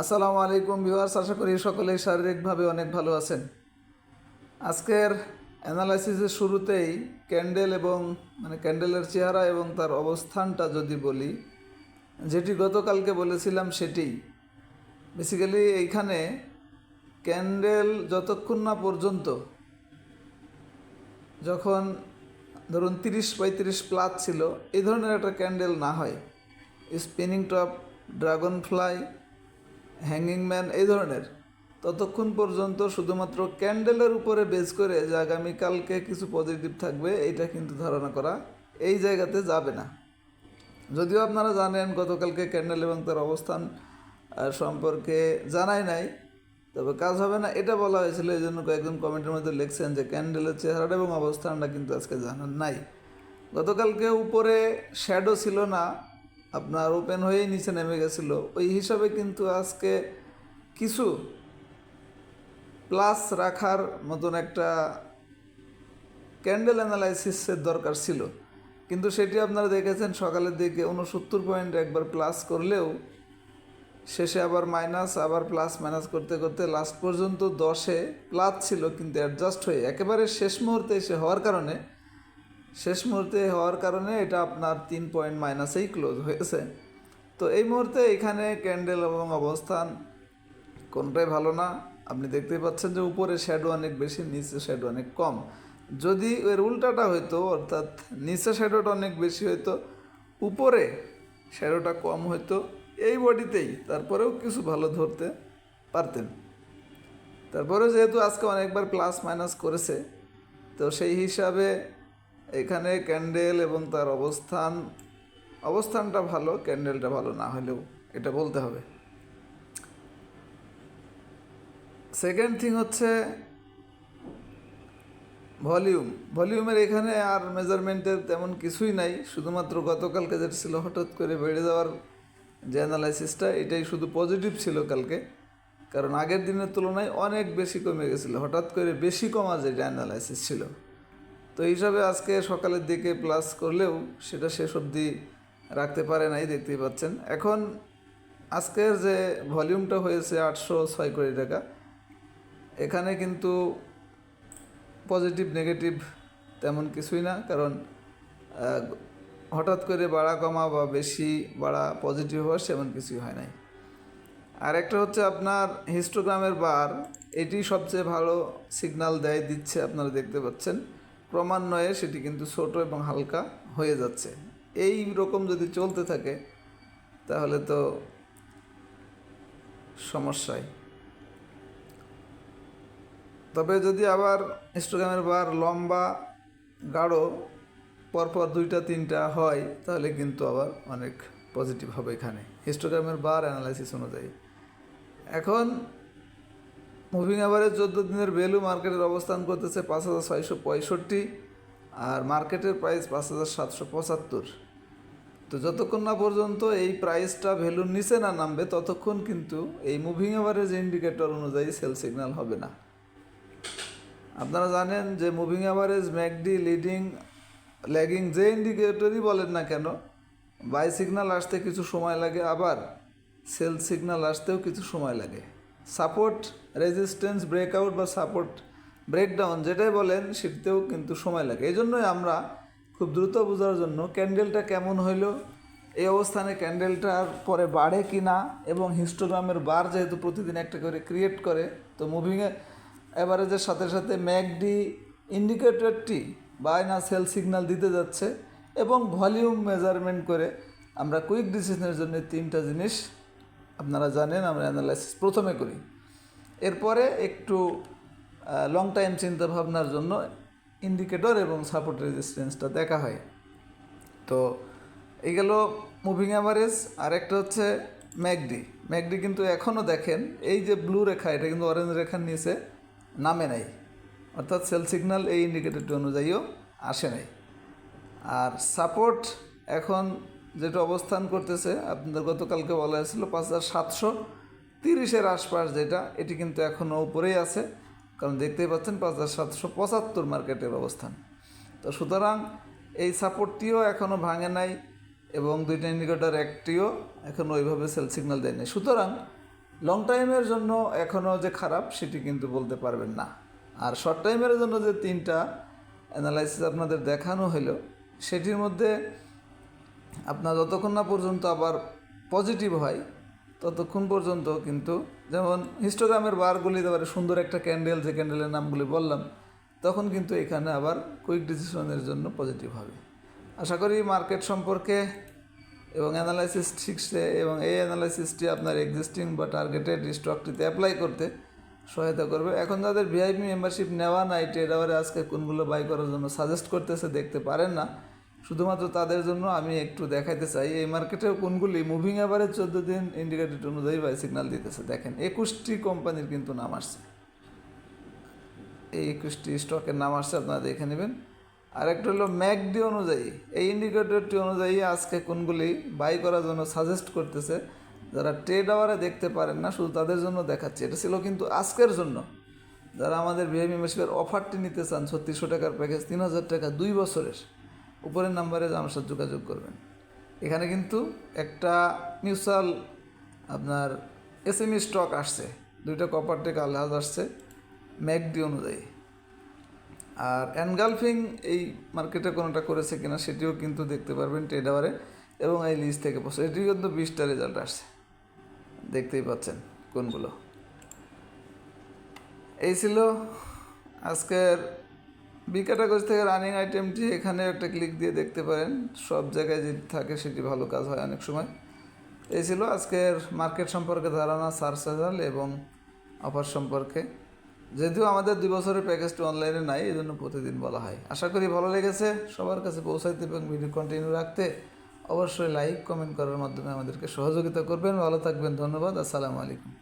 আসসালামু আলাইকুম ভিউয়ার্স, আশা করি সকলেই শারীরিকভাবে অনেক ভালো আছেন। আজকের অ্যানালাইসিসের শুরুতেই ক্যান্ডেল এবং মানে ক্যান্ডেলের চেহারা এবং তার অবস্থানটা যদি বলি, যেটি গতকালকে বলেছিলাম সেটি। বেসিক্যালি এইখানে ক্যান্ডেল যতক্ষণ না পর্যন্ত যখন ধরুন তিরিশ পঁয়ত্রিশ প্লাস ছিল, এই ধরনের একটা ক্যান্ডেল না হয়। Spinning top dragonfly hanging man এই ধরনের। ততক্ষণ পর্যন্ত শুধুমাত্র ক্যান্ডেলের উপরে বেস করে যে আগামীকালকে কিছু পজিটিভ থাকবে, এইটা কিন্তু ধারণা করা এই জায়গাতে যাবে না। যদিও আপনারা জানেন, গতকালকে ক্যান্ডেল এবং তার অবস্থান সম্পর্কে জানাই নাই, তবে কাজ হবে না। এটা বলা হয়েছিল এই জন্য কয়েকজন কমেন্টের মধ্যে লিখছেন যে ক্যান্ডেলের চেহারাটা এবং অবস্থানটা কিন্তু আজকে জানান নাই। গতকালকে উপরে শ্যাডো ছিল না আপনার ওপেন হয়েই নিচে নেমে গেছিল। ওই হিসাবে কিন্তু আজকে কিছু প্লাস রাখার মতন একটা ক্যান্ডেল অ্যানালাইসিসের দরকার ছিল। কিন্তু সেটি আপনারা দেখেছেন, সকালের দিকে উনসত্তর পয়েন্ট একবার প্লাস করলেও শেষে আবার মাইনাস আবার প্লাস মাইনাস করতে করতে লাস্ট পর্যন্ত দশে প্লাস ছিল, কিন্তু অ্যাডজাস্ট হয়ে একেবারে শেষ মুহূর্তে এসে হওয়ার কারণে শেষ মুহূর্তে হওয়ার কারণে এটা আপনার তিন পয়েন্ট মাইনাসেই ক্লোজ হয়েছে। তো এই মুহূর্তে এখানে ক্যান্ডেল এবং অবস্থান কোনটাই ভালো না। আপনি দেখতেই পাচ্ছেন যে উপরে শ্যাডো অনেক বেশি, নিচে শ্যাডো অনেক কম। যদি এর উল্টাটা হইতো, অর্থাৎ নিচে শ্যাডোটা অনেক বেশি হইতো, উপরে শ্যাডোটা কম হইতো, এই বডিতেই তারপরেও কিছু ভালো ধরতে পারতেন। তারপরেও যেহেতু আজকে অনেকবার প্লাস মাইনাস করেছে, তো সেই হিসাবে এখানে ক্যান্ডেল এবং তার অবস্থান, অবস্থানটা ভালো, ক্যান্ডেলটা ভালো, না হলেও এটা বলতে হবে। সেকেন্ড থিং হচ্ছে ভলিউম ভলিউমের এখানে আর মেজারমেন্টের তেমন কিছুই নাই, শুধুমাত্র গতকালকে যেটা ছিল হঠাৎ করে বেড়ে যাওয়ার যে অ্যানালাইসিসটা এটাই শুধু পজিটিভ ছিল কালকে। কারণ আগের দিনের তুলনায় অনেক বেশি কমে গেছিল, হঠাৎ করে বেশি কমা যেটা অ্যানালাইসিস ছিল। তো এই হিসাবে আজকে সকালের দিকে প্লাস করলেও সেটা শেষ অবধি রাখতে পারে নাই, দেখতেই পাচ্ছেন। এখন আজকের যে ভলিউমটা হয়েছে আটশো ছয় কোটি টাকা, এখানে কিন্তু পজিটিভ নেগেটিভ তেমন কিছুই না, কারণ হঠাৎ করে বাড়া কমা বা বেশি বাড়া পজিটিভ হওয়া সেমন কিছুই হয় নাই। আর একটা হচ্ছে আপনার হিস্টোগ্রামের বার এটি সবচেয়ে ভালো সিগন্যাল দেয়, দিচ্ছে, আপনারা দেখতে পাচ্ছেন। ক্রমান্বয়ে সেটি কিন্তু ছোট এবং হালকা হয়ে যাচ্ছে। এই রকম যদি চলতে থাকে, তাহলে তো সমস্যায় তবে যদি আবার হিস্টোগ্রামের বার লম্বা, গাঢ়, পরপর দুইটা, তিনটা হয়, তাহলে কিন্তু আবার অনেক পজিটিভ হবে এখানে। হিস্টোগ্রামের বার অ্যানালাইসিস অনুযায়ী। এখন মুভিং অ্যাভারেজ চোদ্দ দিনের ভ্যালু মার্কেটের অবস্থান করতেছে পাঁচ হাজার ছয়শো পঁয়ষট্টি আর মার্কেটের প্রাইস পাঁচ হাজার সাতশো পঁচাত্তর। তো যতক্ষণ না পর্যন্ত এই প্রাইসটা ভ্যালুর নিচে না নামবে, ততক্ষণ কিন্তু এই মুভিং অ্যাভারেজ ইন্ডিকেটর অনুযায়ী সেল সিগন্যাল হবে না। আপনারা জানেন যে moving average MACD, leading, lagging যে ইন্ডিকেটরই বলেন না কেন বাই সিগন্যাল আসতে কিছু সময় লাগে, আবার সেল সিগন্যাল আসতেও কিছু সময় লাগে। সাপোর্ট রেজিস্ট্যান্স ব্রেকআউট বা সাপোর্ট ব্রেকডাউন যেটাই বলেন সেটাতেও কিন্তু সময় লাগে। এই জন্যই আমরা খুব দ্রুত বোঝার জন্য ক্যান্ডেলটা কেমন হইল, এই অবস্থানে ক্যান্ডেলটার পরে বাড়ে কি না এবং হিস্টোগ্রামের বার যেহেতু প্রতিদিন একটা করে ক্রিয়েট করে, তো মুভিংয়ে অ্যাভারেজের সাথে সাথে ম্যাকডি ইন্ডিকেটরটি বাই না সেল সিগন্যাল দিতে যাচ্ছে এবং ভলিউম মেজারমেন্ট করে আমরা কুইক ডিসিশনের জন্য তিনটা জিনিস আপনারা জানেন, আমরা অ্যানালাইসিস প্রথমে করি। এরপরে একটু লং টাইম চিন্তা ভাবনার জন্য ইন্ডিকেটর এবং সাপোর্ট রেজিস্ট্যান্সটা দেখা হয়। তো, এই গেল মুভিং অ্যাভারেজ আর একটা হচ্ছে ম্যাকডি। ম্যাকডি কিন্তু এখনও দেখেন, এই যে ব্লু রেখা, এটা কিন্তু অরেঞ্জ রেখার নিচে নামে নাই। অর্থাৎ সেল সিগন্যাল এই ইন্ডিকেটরটি অনুযায়ীও আসে নাই। আর সাপোর্ট এখন যেটা অবস্থান করতেছে, আপনাদের গতকালকে বলা হয়েছিল পাঁচ হাজার সাতশো তিরিশের আশপাশ যেটা, এটি কিন্তু এখনও উপরেই আছে। কারণ দেখতেই পাচ্ছেন পাঁচ হাজার সাতশো পঁচাত্তর মার্কেটের অবস্থান। তো সুতরাং এই সাপোর্টটিও এখনও ভাঙে নাই এবং দুইটা ইন্ডিকেটর একটিও এখনও ওইভাবে সেল সিগন্যাল দেয়নি সুতরাং লং টাইমের জন্য এখনও যে খারাপ, সেটি কিন্তু বলতে পারবেন না। আর শর্ট টাইমের জন্য যে তিনটা অ্যানালাইসিস আপনাদের দেখানো হলো, সেটির মধ্যে আপনার যতক্ষণ না পর্যন্ত আবার পজিটিভ হয়, ততক্ষণ পর্যন্ত কিন্তু যেমন হিস্টোগ্রামের বারগুলি এবারে সুন্দর একটা ক্যান্ডেল যে ক্যান্ডেলের নামগুলি বললাম, তখন কিন্তু এখানে আবার কুইক ডিসিশনের জন্য পজিটিভ হবে। আশা করি মার্কেট সম্পর্কে এবং অ্যানালাইসিস শিখছে এবং এই অ্যানালাইসিসটি আপনার এক্সিস্টিং বা টার্গেটেড স্টকটিতে অ্যাপ্লাই করতে সহায়তা করবে। এখন যাদের ভিআইপি মেম্বারশিপ নেওয়া নাই ট্রেডারে আজকে কোনগুলো বাই করার জন্য সাজেস্ট করতেছে, দেখতে পারেন না। শুধুমাত্র তাদের জন্য আমি একটু দেখাইতে চাই, এই মার্কেটের কোনগুলি? মুভিং অ্যাভারেজ চোদ্দ দিন ইন্ডিকেটেড অনুযায়ী বাই সিগন্যাল দিতেছে। দেখেন, একুশটি কোম্পানির কিন্তু নাম আসছে। এই একুশটি স্টকের নাম আসছে, আপনারা দেখে নেবেন। আর একটা হলো ম্যাকডি অনুযায়ী। এই ইন্ডিকেটরটি অনুযায়ী আজকে কোনগুলি বাই করার জন্য সাজেস্ট করতেছে, যারা ট্রেড আওয়ারে দেখতে পারেন না, শুধু তাদের জন্য দেখাচ্ছে। এটা ছিল কিন্তু আজকের জন্য। যারা আমাদের বিআই মেম্বারশিপের অফারটি নিতে চান, ছত্রিশশো টাকার প্যাকেজ তিন হাজার টাকা, দুই বছরের। উপরের নাম্বারে আমার সাথে যোগাযোগ করবেন। এখানে কিন্তু একটা মিউচুয়াল আপনার এস এসএমই স্টক আসছে। দুইটা কপার টেক আলহাজ আসছে ম্যাকডি অনুযায়ী। আর এনগালফিং এই মার্কেটে কোনোটা করেছে কিনা সেটিও কিন্তু দেখতে পারবেন ট্রেডারে এবং এই লিস্ট থেকে বসে এটি কিন্তু বিশটা রেজাল্ট আসছে। দেখতেই পাচ্ছেন কোনগুলো। এই ছিল আজকের বি ক্যাটাগরি থেকে রানিং আইটেমটি এখানে একটা ক্লিক দিয়ে দেখতে পারেন। সব জায়গায় যেটি থাকে সেটি ভালো কাজ হয় অনেক সময়। এই ছিল আজকের মার্কেট সম্পর্কে ধারণা সার্চ রেজাল্ট এবং অফার সম্পর্কে। যদিও আমাদের দুই বছরের প্যাকেজটি অনলাইনে নাই এই জন্য প্রতিদিন বলা হয়। আশা করি ভালো লেগেছে। সবার কাছে পৌঁছাইতে এবং ভিডিও কন্টিনিউ রাখতে অবশ্যই লাইক, কমেন্ট করার মাধ্যমে আমাদেরকে সহযোগিতা করবেন। ভালো থাকবেন, ধন্যবাদ। আসসালামু আলাইকুম।